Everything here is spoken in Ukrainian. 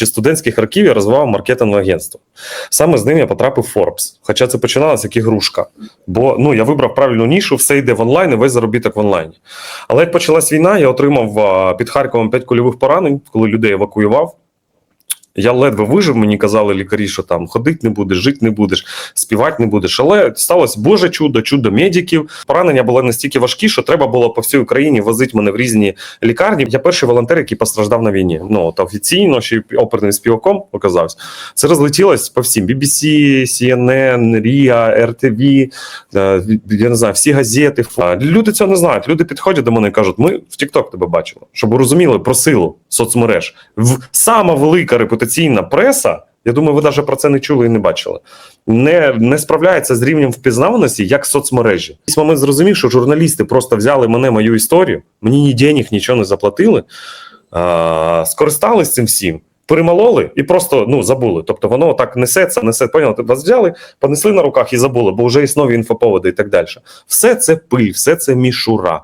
Чи студентських років я розвивав маркетингове агентство. Саме з ним я потрапив в Forbes. Хоча це починалося як ігрушка. Бо ну, я вибрав правильну нішу, все йде в онлайн, і весь заробіток в онлайні. Але як почалась війна, я отримав під Харковом 5 кульових поранень, коли людей евакуював. Я ледве вижив, мені казали лікарі, що там ходити не будеш, жити не будеш, співати не будеш. Але сталося Боже чудо, чудо медиків. Поранення були настільки важкі, що треба було по всій Україні возити мене в різні лікарні. Я перший волонтер, який постраждав на війні. Ну от офіційно, ще й оперним співаком оказався. Це розлетілось по всім: BBC, CNN, RIA, RTV, я не знаю, всі газети. Люди цього не знають. Люди підходять до мене і кажуть: ми в TikTok тебе бачили, щоб розуміли про силу соцмереж. В сама велика репутаційна преса. Я думаю, ви навіть про це не чули і не бачили. Не, не справляється з рівнем впізнаваності, як соцмережі. В момент зрозумів, що журналісти просто взяли мене, мою історію, мені ні денег, нічого не заплатили, а, скористались цим всім, перемололи і просто ну, забули. Тобто воно так несеться, несе, поняли, вас взяли, понесли на руках і забули, бо вже є інфоповоди і так далі. Все це пиль, все це мішура.